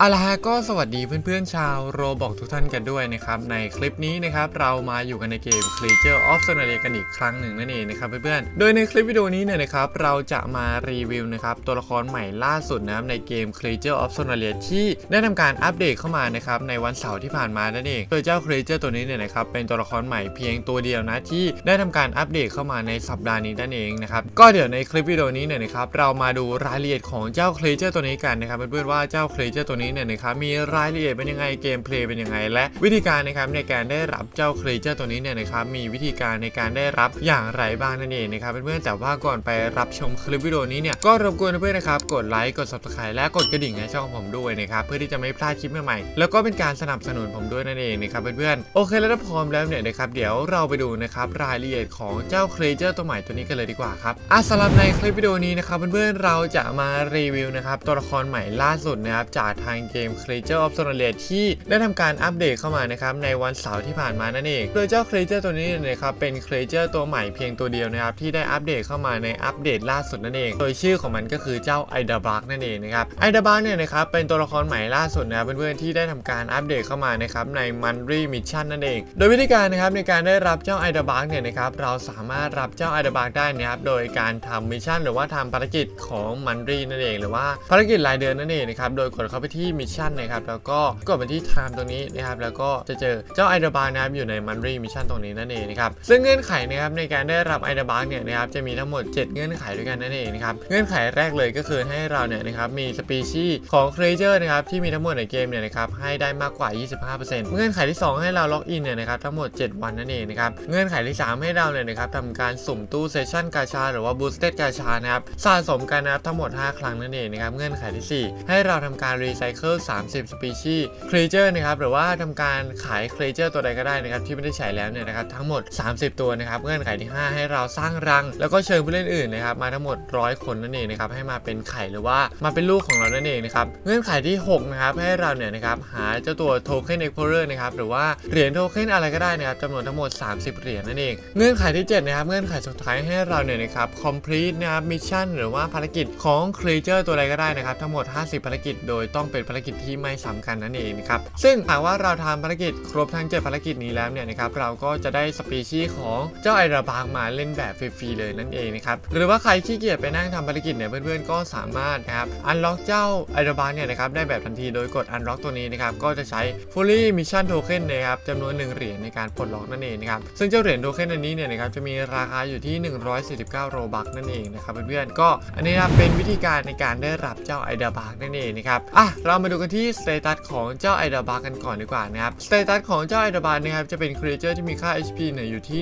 เอาละฮะก็สวัสดีเพื่อนๆชาวโรบอกทุกท่านกันด้วยนะครับ ในคลิปนี้นะครับเรามาอยู่กันในเกม Creature of Sonaria กันอีกครั้งหนึ่งนั่นเองนะครับเพื่อนๆโดยในคลิปวิดีโอนี้เนี่ยนะครับเราจะมารีวิวนะครับตัวละครใหม่ล่าสุดนะครับในเกม Creature of Sonaria ที่ได้ทำการอัปเดตเข้ามานะครับในวันเสาร์ที่ผ่านมานั่นเองโดยเจ้า Creature ตัวนี้เนี่ยนะครับเป็นตัวละครใหม่เพียงตัวเดียวนะที่ได้ทำการอัปเดตเข้ามาในสัปดาห์นี้นั่นเองนะครับก็เดี๋ยวในคลิปวิดีโอนี้เนี่ยนะครับเรามาดูรายละเอียดของเจ้า Creature ตัวนี้กันนะครับเพื่อนๆว่าเจ้า Creature ตัวนี้เนี่ยนะครับมีรายละเอียดเป็นยังไงเกมเพลย์เป็นยังไง และวิธีการนะครับในการได้รับเจ้า Creature ตัวนี้เนี่ยนะครับมีวิธีการในการได้รับอย่างไรบ้างนั่นเองนะครับเพื่อนๆแต่ว่าก่อนไปรับชมคลิปวิดีโอนี้เนี่ยก็รบกวนเพื่อนๆนะครับกดไลค์กด subscribe และกดกระดิ่งให้ช่องผมด้วยนะครับเพื่อที่จะไม่พลาดคลิปใหม่ๆแล้วก็เป็นการสนับสนุนผมด้วยนั่นเองนะครับเพื่อนๆโอเคแล้วถ้าพร้อมแล้วเนี่ยนะครับเดี๋ยวเราไปดูนะครับรายละเอียดของเจ้า Creature ตัวใหม่ตัวนี้กันเลยดีกว่าครับอะสำหรับในคลิปวิดีโอนี้นะครับเพื่อนๆเราจะมารีวิวนะครับตัวละครใหม่ล่าสุดนะครับจากทางเกม Creature of Sonaria ที่ได้ทำการอัปเดตเข้ามานะครับในวันเสาร์ที่ผ่านมานั่นเองโดยเจ้า Creature ตัวนี้นะครับเป็น Creature ตัวใหม่เพียงตัวเดียวนะครับที่ได้อัปเดตเข้ามาในอัปเดตล่าสุดนั่นเอง โดยชื่อของมันก็คือเจ้าไอเดบักนั่นเองนะครับไอเดบักเนี่ยนะครับเป็นตัวละครใหม่ล่าสุดนะเพื่อนๆที่ได้ทำการอัปเดตเข้ามานะครับในมันรีมิชชั่นนั่นเอง โดยวิธีการนะครับในการได้รับเจ้าไอเดบักเนี่ยนะครับเราสามารถรับเจ้าไอเดบักได้นะครับโดยการทำมิชชั่นหรือว่าทำภารกิจของมันรีนั่นเอง หรือว่าภารกิจรายเดือนนั่นเองนะครับโดยกดเข้าไปที่มิชชั่นนะครับแล้วก็กดไปที่ time ตรงนี้นะครับแล้วก็จะเจอเจ้าไอเดบาร์นะครับอยู่ในมันรีมิชชั่นตรงนี้นั่นเองนะครับซึ่งเงื่อนไขนะครับในการได้รับไอเดบาร์เนี่ยนะครับจะมีทั้งหมด 7 เงื่อนไขด้วยกันนั่นเองนะครับเงื่อนไขแรกเลยก็คือให้เราเนี่ยนะครับมีสปีชีส์ของครีเจอร์นะครับที่มีทั้งหมดในเกมเนี่ยนะครับให้ได้มากกว่า 25%เงื่อนไขที่ 2 ให้เราล็อกอินเนี่ยนะครับทั้งหมด 7 วันนั่นเองนะครับเงื่อนไขที่ 3 ให้เราเนี่ยนะครับทำการสุ่มตู้เซสชั่นกาชา หรือว่าบูสเต็ดกาชานะครับสะสมกันนะครับทั้งหมด 5 ครั้งนั่นเองนะครับเงื่อนไขที่ 4 ให้เราทำการรีไซเคิล30 สปีชีส์ครีเจอร์นะครับหรือว่าทำการขายครีเจอร์ตัวใดก็ได้นะครับที่ไม่ได้ใช้แล้วเนี่ยนะครับทั้งหมด 30 ตัวนะครับเงื่อนไขที่ 5 ให้เราสร้างรัง แล้วก็เชิญผู้เล่นอื่นนะครับมาทั้งหมด 100 คนนั่นเองนะครับให้มาเป็นไข่หรือว่ามาเป็นลูกของเรานั่นเองนะครับเงื่อนไขที่6นะครับให้เราเนี่ยนะครับหาเจ้าตัวโทเค็นเอ็กโพเรอร์นะครับหรือว่าเหรียญโทเค็นอะไรก็ได้นะครับจำนวนทั้งหมด 30 เหรียญนั่นเองเงื่อนไขที่ 7 นะครับเงื่อนไขสุดท้ายให้เราเนี่ยนะครับ complete นะครับมิชชั่นหรือว่าภารกิจของครีเจอร์ตัวใดก็ได้นะครับทั้งหมด 50 ภารกิจโดยต้องเป็นภารกิจที่ไม่ซ้ำกันนั่นเองนะครับซึ่งหากว่าเราทำภารกิจครบทั้ง 7 ภารกิจนี้แล้วเนี่ยนะครับเราก็จะได้สปีชีส์ของเจ้าไอราบางมาเล่นแบบฟรีๆเลยนั่นเองนะครับหรือว่าใครขี้เกียจไปนั่งทำภารกิจเนี่ยเพื่อนๆก็สามารถนะครับอันล็อกเจ้าไอราบางเนี่ยนะครับได้แบบทันทีโดยกดอันล็อกตัวนี้นะครับก็จะใช้ fully mission token นะครับจำนวน 1 เหรียญในการปลดล็อกนั่นเองนะครับซึ่งเจ้าเหรียญโทเค็นอันนี้เนี่ยนะครับจะมีราคาอยู่ที่ 149 โรบักนั่นเองนะครับเพื่อนๆก็อันนี้นะครับเป็นวิธีการในการได้รับเจ้าไอดาบาร์กนั่นเองนะครับอะเรามาดูกันที่สเตตัสของเจ้าไอดาบาร์กันก่อนดีกว่านะครับสเตตัสของเจ้าไอดาบาร์นะครับจะเป็นครีเอเจอร์ที่มีค่า HP เนี่ยอยู่ที่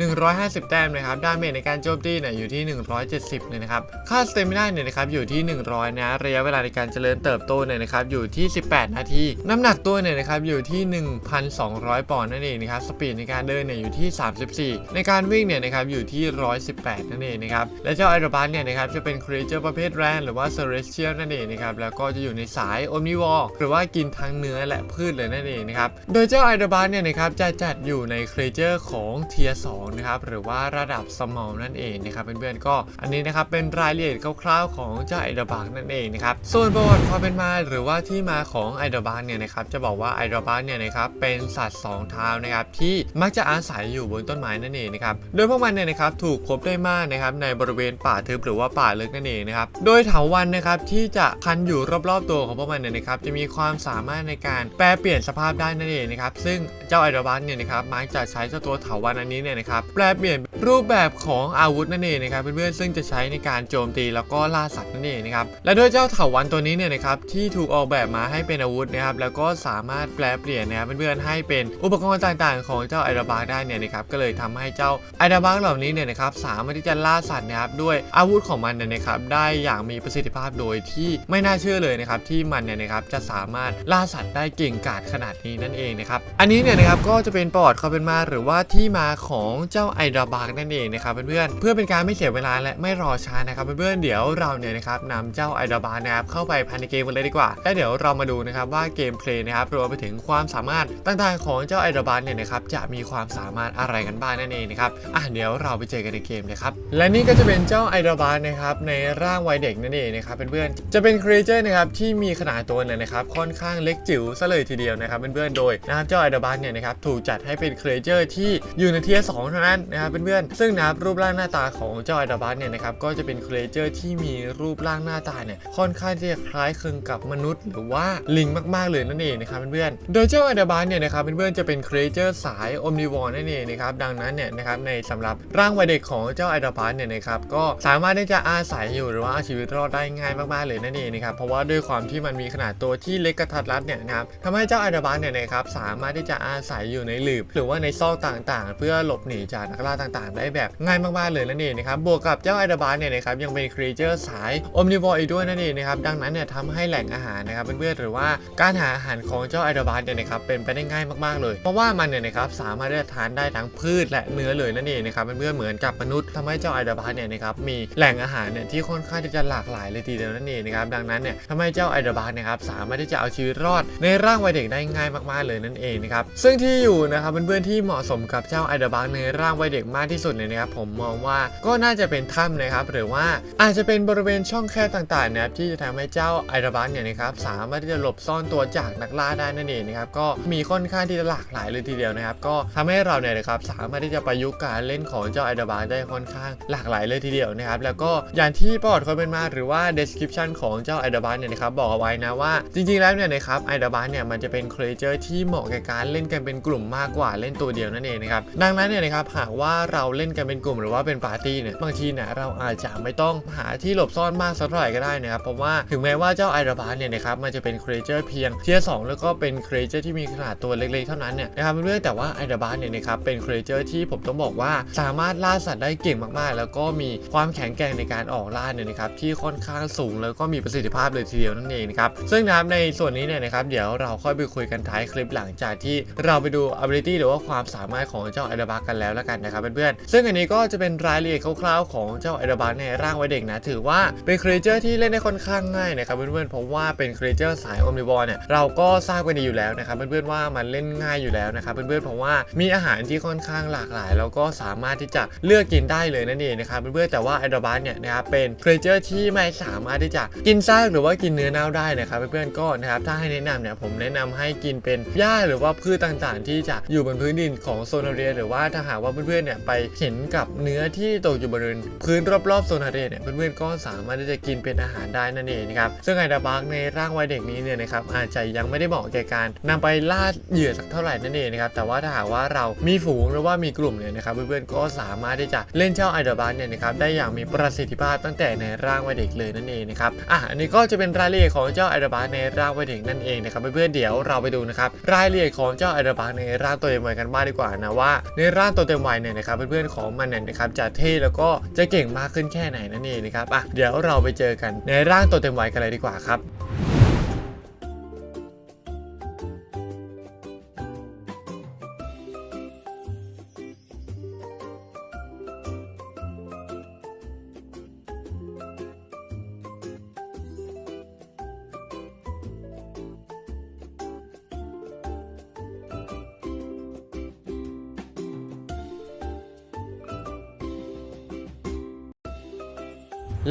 1,150 แต้มนะครับดาเมจในการโจมตีเนี่ยอยู่ที่ 170เลยนะครับค่าสเตมินาเนี่ยนะครับอยู่ที่ 100 นะระยะเวลาในการเจริญเติบโตเนี่ยนะครับอยู่ที่ 18 นาที น้ำหนักตัวเนี่ยนะครับอยู่ที่ 1,200 ปอนด์นั่นเองนะครับสปีดในการเดินเนี่ยอยู่ที่ 34 ในการวิ่งเนี่ยนะครับอยู่ที่ 118 นั่นเองนะครับและเจ้าไอโรบัสเนี่ยนะครับจะเป็นครีเอเจอร์ประเภทแรนหรือว่าเซเรสเชียลนั่นเองนะครับแล้วก็จะอยู่ในสายโอมนิวอร์หรือว่ากินทั้งเนื้อและพืชเลยนั่นเองนะครับ โดยเจ้าไอโรบัสเนี่ยนะครับจะจัดอยู่ในครีเจอร์ของเทียร์2นะครับหรือว่าระดับ small นั่นเองนะครับเพื่อนๆก็อันนี้นะครับเป็นรายละเอียดคร่าวๆของเจ้าไอโรบัสนั่นเองนะครับส่วนประวัติความเป็นมาหรือว่าที่มาของไอโรบัสเนี่ยนะครับจะบอกว่าไอโรบัสเนี่ยนะครับเป็นสัตว์สองเท้านะครับที่มักจะอาศัยอยู่บนต้นไม้นั่นเองนะครับโดยพวกมันเนี่ยนะครับถูกพบได้มากนะครับในบริเวณป่าทึบหรือว่าป่าลึกนั่นเองนะครับโดยเถาวัลย์นะครับที่จะพันอยู่รอบๆตัวของพวกมันเนี่ยนะครับจะมีความสามารถในการแปลเปลี่ยนสภาพได้นั่นเองนะครับซึ่งเจ้าไอโรบัสเนี่ยนะครับมักจะใช้เจ้าตัวเถาวัลย์อันนี้เนี่ยนะครับแปลเปลี่ยน รูปแบบของอาวุธนั่นเองนะครับเพื่อนๆซึ่งจะใช้ในการโจมตีแล้วก็ล่าสัตว์นั่นเองนะครับและด้วยเจ้าเถาวัลย์ตัวนี้เนี่ยนะครับที่ถูกออกแบบมาให้เป็นอาวุธนะครับแล้วก็สามารถแปลเปลี่ยนนะครับเพื่อนๆให้เป็นอุปกรณ์ต่างๆ ของเจ้าไอโรบัสได้เนี่ยนะครับก็เลยทำให้เจ้าไอโรบัสเหล่านี้เนี่ยนะครับสามารถที่จะล่าสัตว์นะครับด้วยอาวุธของมันเนี่ยนะครับได้อย่างมีประสิทธิภาพโดยที่ไม่น่าเชื่อเลยนะครับที่มันเนี่ยนะครับจะสามารถล่าสัตว์ได้เก่งกาจขนาดนี้นั่นเองนะครับอันนี้เนี่ยนะครับก็จะเป็นประวัติคาเป็นมาหรือว่าที่มาของเจ้าไอราบากนั่นเองนะครับเพื่อนๆเพื่อเป็นการไม่เสียเวลาและไม่รอช้านะครับเพื่อนๆเดี๋ยวเราเนี่ยนะครับนำเจ้าไอดาบานะครับเข้าไปภายในเกมกันเลยดีกว่าและเดี๋ยวเรามาดูนะครับว่าเกมเพลย์นะครับรวมไปถึงความสามารถต่างๆ ของเจ้าไอดาบาเนี่ยนะครับจะมีความสามารถอะไรกันบ้างนั่นเองนะครับอะเดี๋ยวเราไปเจอกันในเกมเลยครับและนี่ก็จะเป็นเจ้าไอดาบานะครับในร่างวัยเด็กนั่นเองนะครับเพื่อนๆจะเป็นครีเจอร์นะครับที่มีขนาดตัวเนี่ยนะครับค่อนข้างเล็กจิ๋วซะเลยทีเดียวนะครับเพื่อนๆโดยนะครับเจ้าไอดาบาเนี่ยนะครับถูกจัดให้เป็นครีเจอร์ที่อยู่ในเทียร์สองเท่านั้นนะครับเพื่อนๆ ซึ่งนะครับรูปร่างหน้าตาของเจ้าไอดาบาเนี่ยนะครับก็จะเป็นครีเจอร์ที่มีรูปร่างหน้าตาเนี่ยค่อนข้างที่จะคล้ายคลึงกับมนุษย์ หรือว่าลิงมากๆเลยนั่นเองนะครับเพื่อนๆ โดยเจ้าไอดาบาเนี่ยนะครับเพื่อนๆจะเป็นครีเจอร์สายอมนิวอร์นั่นเองนะครับดังนั้นเนี่ยนะครับในสำหรับร่างวัยเด็กของเจ้าไอดาบาเนี่ยนะครับก็สามารถที่จะอาศัยอยู่หรือว่าชีวิตรอดได้ง่ายมากๆเลยนั่นเองนะครับเพราะว่าด้วยความที่มันมีขนาดตัวที่เล็กกระทัดรัดเนี่ยนะครับทำให้เจ้าไอดาบาเนี่ยนะครับสามารถที่จะอาศัยอยู่ในหลืบ หรือว่าในซอกต่างๆ เพื่อหลบหนีจากนักล่าต่างๆได้แบบง่ายมากๆเลยนั่นเองนะครับบวกกับเจ้าไอดาบาเนี่ยนะครับยังเป็นครีเจอร์สายอมนิวอร์อีกด้วยนั่นเองนะครับดังนั้นเนี่ยทำให้แหล่งอาหารนะครับเพื่อนๆหรือว่าการหาอาหารของเจ้าไอดาบาเนี่ยนะครับเป็นไปได้ง่ายมากๆเลย เพราะว่ามันเนี่ยนะครับสามารถที่จะทานได้ทั้งพืชและเนื้อเลยนั่นเองนะครับเพื่อนๆเหมือนกับมนุษย์ทำให้เจ้าไอดาบาเนี่ยนะครับมีแหล่งอาหารเนี่ยที่ค่อนข้างที่จะหลากหลายเลยทีเดียวนั่นเองนะครับดังนั้นเนี่ยทำให้เจ้าไอดาบานะครับสามารถที่จะเอาชีวิตรอด ในร่างวัยเด็กได้ง่ายมากๆเลยนั่นเองนะครับซึ่งที่อยู่นะครับเพื่อนๆที่เหมาะสมกับเจ้าไอดาบาในร่างวัยเด็กมากที่สุดเนี่ยนะครับผมมองว่าก็น่าจะเป็นถ้ำนะครับหรือว่าอาจจะเป็นบริเวณช่องแคบต่างๆนะครับที่จะทำให้เจ้าไอดาบาเนี่ยนะครับสามารถที่จะหลบซ่อนตัวจากนักล่าได้นั่นเองนะครับก็มีค่อนข้างที่จะหลากหลายเลยทีเดียวนะครับ ก็ทำให้เราเนี่ยนะครับสามารถที่จะประยุกต์การเล่นของเจ้าไอดาบาได้ค่อนข้างหลากหลายเลยทีเดียวนะครับแล้วก็อย่างที่ประวัติความเป็นมาหรือว่า description ของเจ้าไอดาบาเนี่ยนะครับบอกเอาไว้นะว่าจริงๆแล้วเนี่ยนะครับไอดาบาเนี่ยมันจะเป็นครีเจอร์ที่เหมาะกับการเล่นกันเป็นกลุ่มมากกว่าเล่นตัวเดียวนั่นเองนะครับดังนั้นเนี่ยนะครับหากว่าเราเล่นกันเป็นกลุ่มหรือว่าเป็นปาร์ตี้เนี่ยบางทีเนี่ยเราอาจจะไม่ต้องหาที่หลบซ่อนมากสักเท่าไหร่ก็ได้นะครับเพราะว่าถึงแม้ว่าเจ้าไอดาบาเนี่ยนะครับมันจะเป็นครีเจอร์เพียงเทียร์สแล้วก็เป็นครีเจอร์ที่มีขนาดตัวเล็กๆเท่านั้นเนี่ยนะครับเพื่อนๆแต่ว่าไอดาบาเนี่ยนะครับเป็นครีเจอร์ที่ผมต้องบอกว่าสามารถล่าสัตว์ได้เก่งมากๆ แล้วก็มีความแข็งแกร่งในการออกล่าเนี่ยนะครับที่ค่อนข้างสูงแล้วก็มีประสิทธิภาพเลยทีเดียวนั่นเองนะครับซึ่งนะครับในส่วนนี้เนี่ยนะครับเดี๋ยวเราค่อยไปคุยกันท้ายคลิปหลังจากที่เราไปดู ability หรือว่าความสามารถของเจ้าไอดาบากันแล้วแล้วกันนะครับเพื่อนซึ่งอันนี้ก็จะเป็นรายละเอียดคร่าวๆของเจ้าไอดาบาในร่างไว้เด็กนะ ถือว่าเป็นครีเจอร์ที่เล่นได้ค่อนข้างง่ายนะครับเพื่อนๆเพราะว่าเป็นครีเจอร์สายโอมนิวอร์เนี่ยเราก็ทราบกันดีอยู่แล้วนะครับเพื่อนๆว่ามันเล่นง่ายอยู่แล้วนะครับเพื่อนๆเพราะว่ามีอาหารที่ค่อนข้างหลากหลาย แล้วก็สามารถที่จะเลือกกินได้เลยนั่นเองนะครับเพื่อนๆแต่ว่าไอดาบาเนี่ยนะครับเป็นครีเจอร์ที่ไม่สามารถที่จะกินซากหรือว่ากินเนื้อเน่าได้นะครับเพื่อนๆก็นะครับถ้าให้แนะนำเนี่ยผมแนะนำให้กินเป็นหญ้าหรือว่าพืชต่างๆ ที่จะอยู่บนพื้นดินของโซนเรียหรือว่าถ้าหากว่าเพื่อนๆเนี่ยไปเห็นกับเนื้อที่ตกอยู่บริเวณพื้นรอบๆโซนาเรียเนี่ยเพื่อนๆก็สามารถที่จะกินเป็นอาหารได้นั่นเองนะครับซึ่งไอดาบาร์ในร่างวัยเด็กนี้เนี่ยนะครับอาจจะยังไม่ได้เหมาะแก่การนำไปล่าเหยื่อสักเท่าไหร่นั่นเองนะครับแต่ว่าถ้าหากว่าเรามีฝูงหรือว่ามีกลุ่มเนี่ยนะครับเพื่อนๆก็สามารถที่จะเล่นเจ้าไอดาบาร์เนี่ยนะครับได้อย่างมีประสิทธิภาพตั้งแต่ในร่างวัยเด็กเลยนั่นเองนะครับอะอันนี้ก็จะเป็นรายละเอียดของเจ้าไอดาบาร์ในร่างวัยเด็กนั่นเองนะครับเพื่อนๆเดี๋ยวเราไปดูนะครับรายละเอียดของเจ้าไอดาบาร์ในร่างตัวเต็มวัยกันบ้างดีกว่านะว่าในร่างตัวเต็มวัยเนี่ยนะครับเพื่อนื่อนของมันเนี่ยนะครับจะเท่แล้วก็จะเก่งมากขึ้นแค่ไหนนั่นเองนะครับอะเดี๋ยวเราไปเจอกันในร่างตัวเต็มวัยกันเลยดีกว่าครับ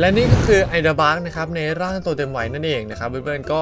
และนี่ก็คือไอเดบาร์กนะครับในร่างตัวเต็มวัยนั่นเองนะครับเพื่อนๆก็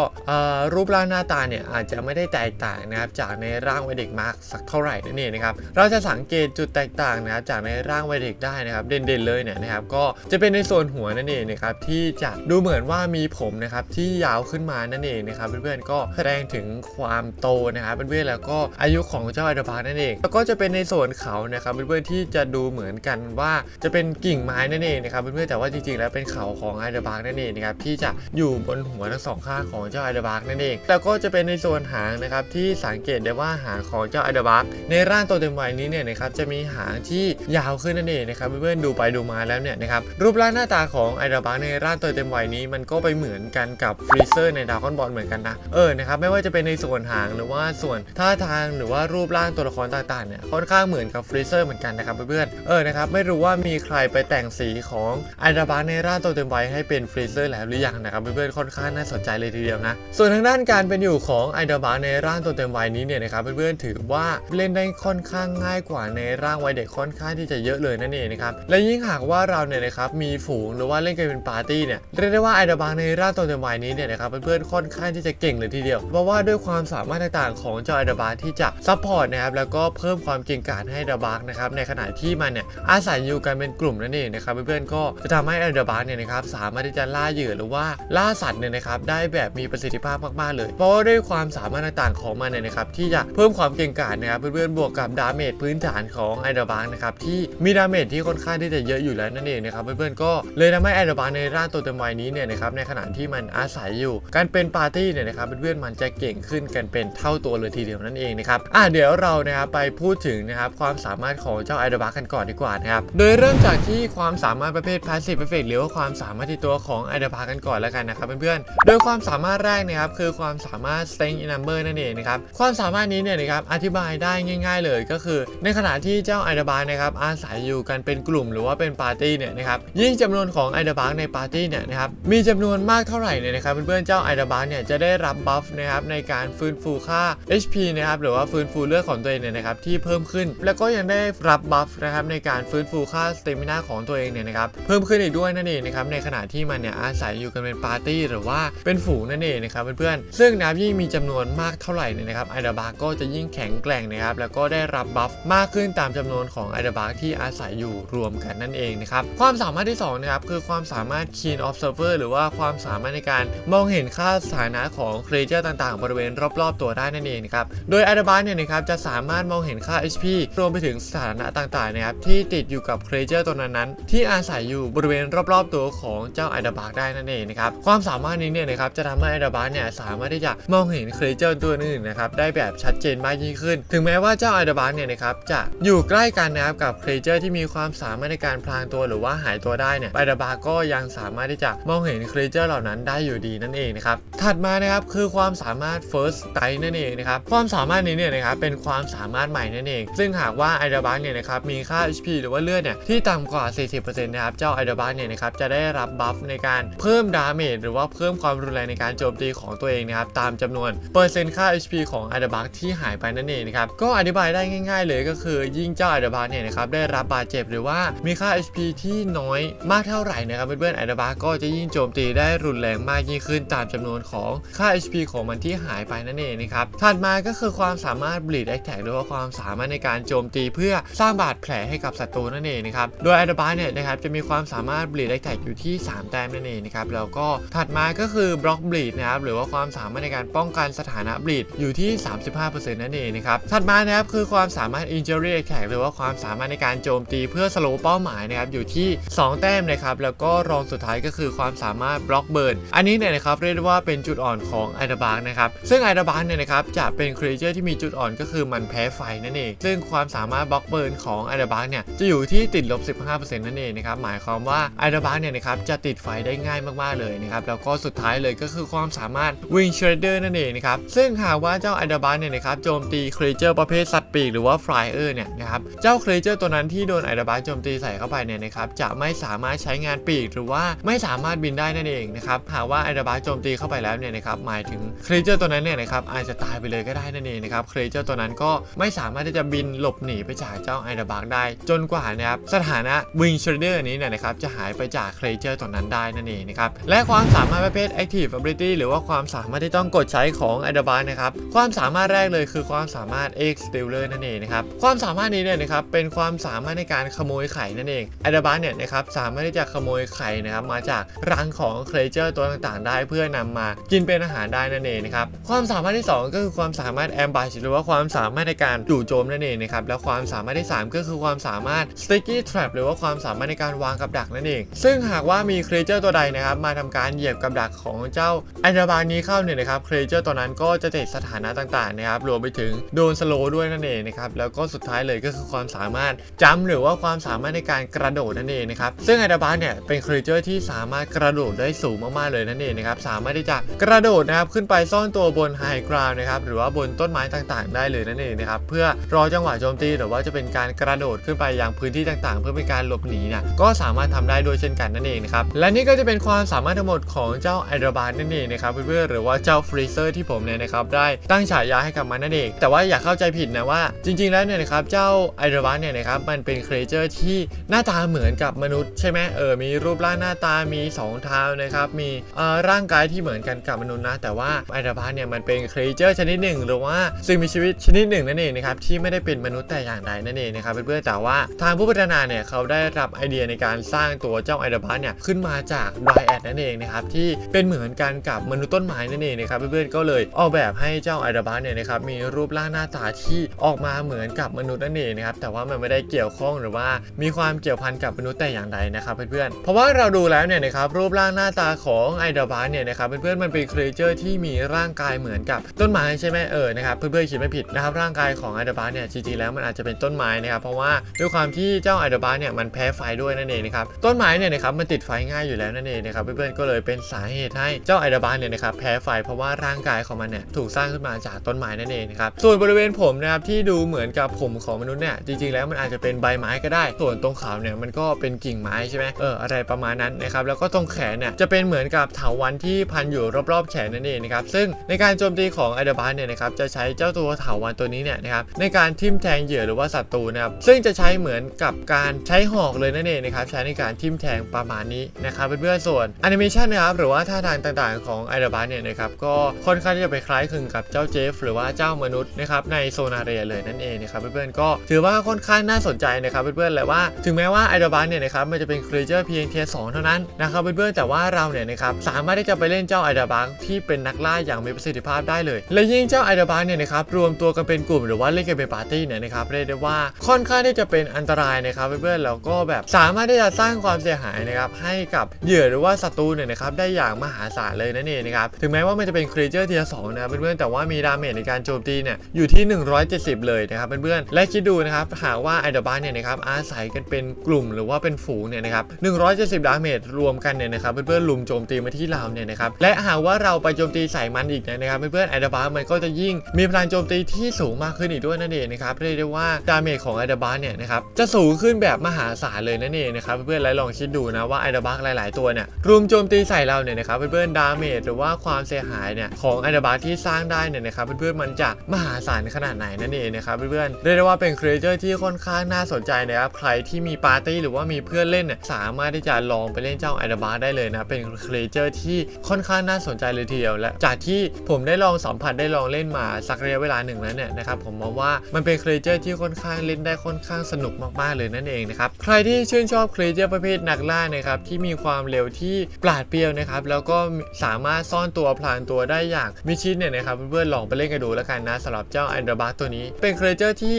รูปร่างหน้าตาเนี่ยอาจจะไม่ได้แตกต่างนะครับจากในร่างวัยเด็กมากสักเท่าไหร่นั่นเองนะครับเราจะสังเกตจุดแตกต่างนะครับจากในร่างวัยเด็กได้นะครับเด่นๆเลยเนี่ยนะครับก็จะเป็นในส่วนหัวนั่นเองนะครับที่จะดูเหมือนว่ามีผมนะครับที่ยาวขึ้นมานั่นเองนะครับเพื่อนๆก็แสดงถึงความโตนะครับเพื่อนๆแล้วก็อายุของเจ้าไอเดบาร์กนั่นเองแล้วก็จะเป็นในส่วนเขานะครับเพื่อนๆที่จะดูเหมือนกันว่าจะเป็นกิ่งไม้นั่นเองนะครับเพื่อนๆแต่ว่าจริงๆแล้วเป็นเขาของไอเดอร์บาร์กนั่นเองนะครับที่จะอยู่บนหัวทั้งสองข้างของเจ้าไอเดอร์บาร์กนั่นเองแล้วก็จะเป็นในส่วนหางนะครับที่สังเกตได้ว่าหางของเจ้าไอเดอร์บาร์กในร่างตัวเต็มวัยนี้เนี่ยนะครับจะมีหางที่ยาวขึ้นนั่นเองนะครับเพื่อนๆดูไปดูมาแล้วเนี่ยนะครับรูปร่างหน้าตาของไอเดอร์บาร์กในร่างตัวเต็มวัยนี้มันก็ไปเหมือนกันกับฟรีเซอร์ในดาวคอนบอลเหมือนกันนะเออนะครับไม่ว่าจะเป็นในส่วนหางหรือว่าส่วนท่าทางหรือว่ารูปร่างตัวละครต่างๆเนี่ยค่อนข้างเหมือนกับฟรีเซอร์เหมือนกันนะครับเพื่อนๆเออนะครับไม่รู้ว่ามีใครไปแต่งสีของไอเดบาร์กในร่างตัวเต็มวัยให้เป็นฟรีเซอร์แล้วหรือยังนะครับเพื่อนๆค่อนข้างน่าสนใจเลยทีเดียวนะ ส่วนทางด้านการเป็นอยู่ของไอเดบาร์กในร่างตัวเต็มวัยนี้เนี่ยนะครับเพื่อนๆถือว่าเล่นได้ค่อนข้างง่ายกว่าในร่างวัยเด็กค่อนข้างที่จะเยอะเลยนั่นเองนะครับและยิ่งหากว่าเราเนี่ยนะครับมีฝูงหรือว่าเล่นกันเป็นปาร์ตี้เนี่ยเรียกได้ว่าไอเดบาร์กในร่างตัวเต็มวัยนี้เนี่ยนะครับเพื่อนๆค่อนข้างที่จะเก่งเลยทีเดียวเพราะว่าด้วยความสามารถต่างๆของเจ้าไอเดบาร์กที่จะซัพพอร์ตนะครับแล้วก็เพิ่มความเก่งกาจให้ไอเดบาร์กนะครับในขณะที่มันเนี่ยอาศัยอยู่กันเป็นกลุ่มนั่นเองนะครับเพื่อนๆก็จะทำให้ไอเดบาร์กเนี่ยนะครับสามารถที่จะล่าเหยื่อหรือว่าล่าสัตว์เนี่ยนะครับได้แบบมีประสิทธิภาพมากๆเลย เพราะว่าด้วยความสามารถต่างๆของมันเนี่ยนะครับที่จะเพิ่มความเก่งกาจนะครับเพื่อนๆบวกกับดาเมจพื้นฐานของไอเดบาร์กนะครับที่มีดาเมจที่ค่อนข้างที่จะเยอะอยู่แล้วนั่นเองนะครับเพื่อนๆก็เลยทำให้ไอเดบาร์กในร่างตัวเต็มวัยนี้เนี่ยนะครับในขณะที่มันอาศัยอยู่ การเป็นปาร์ตี้เนี่ยนะครับเพื่อนๆมันจะเก่งขึ้นกันเป็นเท่าตัวเลยทีเดียวนั่นเองนะครับอะเดี๋ยวเรานะครับไปพูดถึงนะครับความสามารถของเจ้าไอเดบาร์กกันก่อนดีกว่านะครับโดยเริ่มจากที่ความสามารถประเภท passive effect หรือว่าความสามารถที่ตัวของไอเดบากันก่อนแล้วกันนะครับเพื่อนๆ โดยความสามารถแรกนะครับคือความสามารถ strength in number นั่นเองนะครับ ความสามารถนี้เนี่ยนะครับอธิบายได้ง่าย ๆเลยก็คือ ในขณะที่เจ้าไอเดบาร์นะครับอาศัยอยู่กันเป็นกลุ่มหรือว่าเป็นปาร์ตี้เนี่ยนะครับยิ่งจำนวนของไอเดบาร์ในปาร์ตี้เนี่ยนะครับมีจำนวนมากเท่าไหร่เนี่ยนะครับเพื่อนๆเจ้าไอเดบาร์เนี่ยจะได้รับบัฟนะครับในการฟื้นฟูค่า HP นะครับหรือว่าฟื้นฟูเลือดของตัวเองเนี่ยนะครับที่เพิ่มขึ้น แล้วก็ยังได้รับบัฟนะครับในการฟื้นฟูค่าสเตมินาของตัวเองเนี่ยนะครับเพิ่มขึ้นอีกด้วยนั่นเองนะครับในขณะที่มันเนี่ยอาศัยอยู่กันเป็นปาร์ตี้หรือว่าเป็นฝูงนั่นเองนะครับเพื่อนๆซึ่งนะครับยิ่งมีจำนวนมากเท่าไหร่เนี่ยนะครับไอเดบาร์ก็จะยิ่งแข็งแกร่งนะครับแล้วก็ได้รับบัฟมากขึ้นตามจำนวนของไอเดบาร์ที่อาศัยอยู่รวมกันนั่นเองนะครับความสามารถที่สองนะครับคือความสามารถ Keen Observer หรือว่าความสามารถในการมองเห็นค่าสถานะของเครเจอร์ต่างๆ บริเวณรอบๆ ตัวได้นั่นเองนะครับโดยไอเดบาร์เนี่ยนะครับจะสามารถมองเห็นค่า HP รวมไปถึงสถานะต่างๆนะครับที่ติดอยู่กับเครเจอร์ตัวนั้นๆที่อาศัยอยู่บริเวณรอบๆตัวของเจ้าไอเดบาร์ได้นั่นเองนะครับความสามารถนี้เนี่ยนะครับจะทำให้ไอเดบาร์เนี่ยสามารถที่จะมองเห็นเครเจอร์ตัวอื่นนะครับได้แบบชัดเจนมากยิ่งขึ้น ถึงแม้ว่าเจ้าไอเดบาร์เนี่ยนะครับจะอยู่ใกล้กันนะครับกับเครเจอร์ที่มีความสามารถในการพลางตัวหรือว่าหายตัวได้เนี่ยไอเดบาร์ก็ยังสามารถที่จะมองเห็นเครเจอร์เหล่านั้นได้อยู่ดีนั่นเองนะครับถัดมานะครับคือความสามารถ first strike นั่นเองนะครับความสามารถนี้เนี่ยนะครับเป็นความสามารถใหม่นั่นเอง ซึ่งหากว่าไอเดบาร์เนี่ยนะครับมีค่า HP หรือว่าเลือดเนี่ยที่ต่ำกว่า 40%นะครับเจ้าไอเดบาร์เนี่ยนะครับจะได้รับบัฟในการเพิ่มดาเมจหรือว่าเพิ่มความรุนแรงในการโจมตีของตัวเองนะครับตามจำนวนเปอร์เซ็นต์ค่า HP ของอเดบาร์ที่หายไปนั่นเองนะครับก็อธิบายได้ง่าย ๆ เลยก็คือยิ่งเจ้าอเดบาร์เนี่ยนะครับได้รับบาดเจ็บหรือว่ามีค่า HP ที่น้อยมากเท่าไหร่นะครับเพื่อนๆอเดบาร์ก็จะยิ่งโจมตีได้รุนแรงมากยิ่งขึ้นตามจำนวนของค่า HP ของมันที่หายไปนั่นเองนะครับถัดมาก็คือความสามารถ bleed attack หรือว่าความสามารถในการโจมตีเพื่อสร้างบาดแผลให้กับศัตรูนั่นเองนะครับโดยอเดบาร์เนี่ยนะครับจะมีความสามารถ bleed attack ออยู่ที่ 3 แต้มนั่นเองนะครับแล้วก็ถัดมาก็คือ block bleed นะครับหรือว่าความสามารถในการป้องกันสถานะ bleed อยู่ที่ 35%นั่นเองนะครับถัดมานะครับคือความสามารถ injury attack หรือว่าความสามารถในการโจมตีเพื่อสโลเป้าหมายนะครับอยู่ที่ 2 แต้มนะครับแล้วก็รองสุดท้ายก็คือความสามารถ block burn อันนี้เนี่ยนะครับเรียกได้ว่าเป็นจุดอ่อนของไอเดบาร์นะครับซึ่งไอเดบาร์เนี่ยนะครับจะเป็นครีเจอร์ที่มีจุดอ่อนก็คือมันแพ้ไฟนั่นเอง ซึ่งความสามารถบล็อกเบิร์นของไอเดบาร์เนี่ยจะอยู่ที่ติดลบ 15%นั่นเองนะครับหมายความว่าไอเดบาร์เนี่ยนะครับจะติดไฟได้ง่ายมากๆเลยนะครับแล้วก็สุดท้ายเลยก็คือความสามารถวิงเชเดอร์นั่นเองนะครับซึ่งหากว่าเจ้าไอเดบาร์เนี่ยนะครับโจมตีครีเจอร์ประเภทสัตว์ปีกหรือว่าฟลายเออร์เนี่ยนะครับเจ้าครีเจอร์ตัวนั้นที่โดนไอเดบาร์โจมตีใส่เข้าไปเนี่ยนะครับจะไม่สามารถใช้งานปีกหรือว่าไม่สามารถบินได้นั่นเองนะครับหากว่าไอเดบาร์โจมตีเข้าไปแล้วเนี่ยนะครับหมายถึงครีเจอร์ตัวนั้นเนี่ยนะครับอาจจะตายไปเลยก็ได้นั่นเองนะครับครีเจอร์ตัวนั้นก็ไม่สามารถที่จะบินหลบหนีไปจากเจ้าไอเดบาร์ได้ จนกว่านะครับสถานะวิงเชเดอร์นี้เนี่ยนะครับจะหายไปจากครีเจอร์ตัวนั้นได้นั่นเองนะครับ และความสามารถประเภท Active Ability หรือว่าความสามารถที่ต้องกดใช้ของอดบาร์นะครับ ความสามารถแรกเลยคือความสามารถ X Stealer นั่นเองนะครับ ความสามารถนี้เนี่ยนะครับเป็นความสามารถในการขโมยไข่นั่นเองอดบาร์เนี่ยนะครับสามารถที่จะขโมยไข่นะครับมาจากรังของเครเจอร์ตัวต่างๆ ได้เพื่อนำมากินเป็นอาหารได้นั่นเองนะครับ ความสามารถที่ 2 ก็คือความสามารถแอมบัชหรือว่าความสามารถในการจู่โจมนั่นเองนะครับแล้วความสามารถที่ 3 ก็คือความสามารถ sticky trap หรือว่าความสามารถในการวางกับดักนั่นเองซึ่งซึ่งหากว่ามีครีเจอร์ตัวใดนะครับมาทำการเหยียบกับดักของเจ้าไอเดาบานี้เข้าเนี่ยนะครับครีเจอร์ตัวนั้นก็จะติดสถานะต่างๆนะครับรวมไปถึงโดนสโลด้วยนั่นเองนะครับแล้วก็สุดท้ายเลยก็คือความสามารถจำหรือว่าความสามารถในการกระโดดนั่นเองนะครับซึ่งไอเดาบาเนี่ยเป็นครีเจอร์ที่สามารถกระโดดได้สูงมากๆเลยนั่นเองนะครับสามารถที่จะกระโดดนะครับขึ้นไปซ่อนตัวบนไฮกราวนะครับหรือว่าบนต้นไม้ต่างๆ ได้เลยนั่นเองนะครับเพื่อรอจังหวะโจมตีหรือว่าจะเป็นการกระโดดขึ้นไปยังพื้นที่ต่างๆ เพื่อเป็นการหลบหนีเนี่ยก็สามารถทำได้ด้วยเช่นกันนั่นเองนะครับ และนี่ก็จะเป็นความสามารถทั้งหมดของเจ้าไอเดบานั่นเองนะครับเพื่อนๆหรือว่าเจ้าฟรีเซอร์ที่ผมเนี่ยนะครับได้ตั้งฉายาให้กับมันนั่นเอง แต่ว่าอย่าเข้าใจผิดนะว่าจริง ๆ แล้วเนี่ยนะครับเจ้าไอเดบาเนี่ยนะครับมันเป็นครีเจอร์ที่หน้าตาเหมือนกับมนุษย์ใช่ไหมเออมีรูปร่างหน้าตามีสองเท้านะครับมีเอ่อร่างกายที่เหมือนกันกับมนุษย์นะ แต่ว่าไอเดบาเนี่ยมันเป็นครีเจอร์ชนิดหนึ่ง หรือว่าสิ่งมีชีวิตชนิดหนึ่งนั่นเองนะครับที่ไม่ได้เป็นมนุษย์แต่อย่างใดนั่นเองนะครับเพื่อนๆแต่ว่าทางผู้พัฒนาเนี่ยเขาได้รับไอเดียในการสร้างตัวเจ้าไอเดบาเนี่ยขึ้นมาจากดอยแอดนั่นเองนะครับที่เป็นเหมือนกันกับมนุษย์ต้นไม้นั่นเองนะครับเพื่อนๆก็เลยออกแบบให้เจ้าไอเดบาเนี่ยนะครับมีรูปร่างหน้าตาที่ออกมาเหมือนกับมนุษย์นั่นเองนะครับแต่ว่ามันไม่ได้เกี่ยวข้องหรือว่ามีความเกี่ยวพันกับมนุษย์แต่อย่างใดนะครับเพื่อนๆเพราะว่าเราดูแล้วเนี่ยนะครับรูปร่างหน้าตาของไอเดบาเนี่ยนะครับเพื่อนๆมันเป็นครีเจอร์ที่มีร่างกายเหมือนกับต้นไม้ใช่ไหมเออนะครับเพื่อนๆคิดไม่ผิดนะครับร่างกายของไอเดบาเนี่ยจริงๆแล้วมันอาจจะเป็นต้นไม้นะครับเพราะว่าด้วยความที่เจ้าไอเดบาเนี่ยมันแพ้ไฟด้วยนั่นเองนะครับต้นไม้เนี่ยนะครับมันติดไฟง่ายอยู่แล้วนั่นเองนะครับเพื่อนๆก็เลยเป็นสาเหตุให้เจ้าไอเดบานเนี่ยนะครับแพ้ไฟเพราะว่าร่างกายของมันเนี่ยถูกสร้างขึ้นมาจากต้นไม้นั่นเองนะครับส่วนบริเวณผมนะครับที่ดูเหมือนกับผมของมนุษย์เนี่ยจริงๆ แล้วมันอาจจะเป็นใบไม้ก็ได้ ส่วนตรงขาเนี่ยมันก็เป็นกิ่งไม้ใช่ไหมเอออะไรประมาณนั้นนะครับแล้วก็ตรงแขนเนี่ยจะเป็นเหมือนกับเถาวันที่พันอยู่รอบๆแขนนั่นเองนะครับซึ่งในการโจมตีของไอเดบาเนี่ยนะครับจะใช้เจ้าตัวเถาวันตัวนี้เนี่ยนะครับในการทิ่มแทงเหยื่อหรือว่าศัตรูนะครับซึ่งจะใช้เหมือนกับการใช้หอกเลยนั่นเองนะครับใช้ในการทิ่มแทงประมาณนี้นะครับเพื่อนๆส่วนแอนิเมชันนะครับหรือว่าท่าทางต่างๆของไอเดบาเนี่ยนะครับก็ค่อนข้างที่จะไปคล้ายคลึงกับเจ้าเจฟหรือว่าเจ้ามนุษย์นะครับในโซนาเรียเลยนั่นเองนะครับเพื่อนๆก็ถือว่าค่อนข้างน่าสนใจนะครับเพื่อนๆและว่าถึงแม้ว่าไอเดบาเนี่ยนะครับมันจะเป็นครีเจอร์เพียงเทียร์สเท่านั้นนะครับเพื่อนๆแต่ว่าเราเนี่ยนะครับสามารถที่จะไปเล่นเจ้าไอเดบาที่เป็นนักล่าอย่างมีประสิทธิภาพได้เลย และยิ่งเจ้าไอเดบาเนี่ยนะครับรวมตัวกันเป็นกลุ่มหรือว่าเล่นกันเป็นปาร์ตี้เนี่ยนะครับเรียกได้ว่าค่อนข้างที่จะเป็นอันตรายนะครับเพื่อนๆแล้วก็แบบสามารถที่จะสร้างความเสียหายนะครับให้กับเหยื่อหรือว่าศัตรูเนี่ยนะครับได้อย่างมหาศาลเลยนั่นเองนะครับถึงแม้ว่ามันจะเป็นครีเจอร์ทียร์สนะเพื่อนๆแต่ว่ามีดาเมจในการโจมตีเนี่ยอยู่ที่ 170 เลยนะครับเพื่อนๆและคิดดูนะครับหากว่าไอเดบาเนี่ยนะครับอาศัยกันเป็นกลุ่มหรือว่าเป็นฝูงเนี่ยนะครับ170 ดาเมจรวมกันเนี่ยนะครับเพื่อนๆลุมโจมตีมาที่เราเนี่ยนะครับและหากว่าเราไปโจมตีใส่มันอีกเนี่ยนะครับเพื่อนๆไอเดบามันก็จะยิ่งมีพลังโจมตีที่สูงมากขึ้นอีกด้วยนั่นเองนะครับเรียกได้ว่าดาเมจของไอเดบาเนี่ยนะครับจะสูงขึ้นแบบมหาศาลเลยนั่นเองนะครับเพื่อนๆและลองคิดดูนะว่าไอเดบาหลาย ๆ ตัวเนี่ยรุมโจมตีใส่เราเนี่ยนะครับเพื่อนๆดาเมจหรือว่าความเสียหายเนี่ยของไอเดบาที่สร้างได้เนี่ยนะครับเพื่อนๆมันจะมหาศาลขนาดไหนนั่นเองนะครับเพื่อนๆเรียกได้ว่าเป็นครีเอเตอร์ที่ค่อนข้างน่าสนใจนะครับใครที่มีปาร์ตี้หรือว่ามีเพื่อนเล่นเนี่ยสามารถที่จะลองไปเล่นเจ้าไอเดบาได้เลยนะเป็นครีเอเตอร์ที่ค่อนข้างน่าสนใจเลยทีเดียวและจากที่ผมได้ลองสัมผัสได้ลองเล่นมาสักระยะเวลาหนึ่งแล้วเนี่ยนะครับผมมองว่ามันเป็นครีเอเตอร์ที่ค่อนข้างเล่นได้ค่อนข้างสนุกมากๆเลยนั่นเองนะครับใครที่ชื่นชอบครีเอเตอร์ประเภทนักล่านะครับที่มีความเร็วที่ปราดเปรียวนะครับแล้วก็สามารถซ่อนตัวพลางตัวได้อย่างมิชิดเนี่ยนะครับเพื่อนๆลองไปเล่นกันดูแล้วกันนะสำหรับเจ้าไอเดบาตัวนี้ เป็นเครเอเตอร์ที่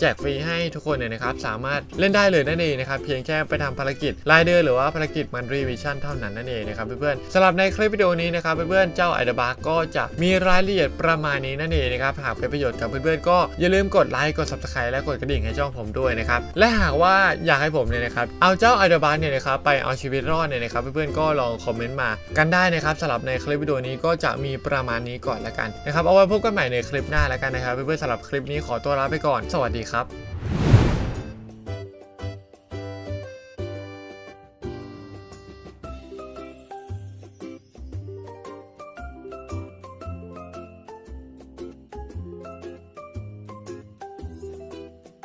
แจกฟรีให้ทุกคนเนี่ยนะครับสามารถเล่นได้เลยนั่นเองนะครับเพียงแค่ไปทำภารกิจรายเดือนหรือว่าภารกิจมันรีวิชั่นเท่านั้นนั่นเองนะครับเพื่อนๆสำหรับในคลิปวิดีโอนี้นะครับเพื่อนๆเจ้าไอเดบาก็จะมีรายละเอียดประมาณนี้นั่นเองนะครับหากเป็นประโยชน์กับเพื่อนๆก็อย่าลืมกดไลค์กด subscribe และกดกระดิ่งให้ช่องผมด้วยนะครับและหากว่าอยากให้ผมเนี่ยนะครับเอาเจ้าไอเดบาเนี่ยนะครับไปเอาชีวิตรอดเนี่ยนะครับเพื่อนๆก็ลองคอมเมนต์มากันได้นะครับสำหรับในคลิปวิดีโอนี้ก็จะมีประมาณนี้ก่อนละกันนะครับเอาไว้พบกันใหม่ในคลิปหน้าแล้วกันนะครับเพื่อนๆสำหรับคลิปนี้ขอตัวลาไปก่อน สวัสดีครับ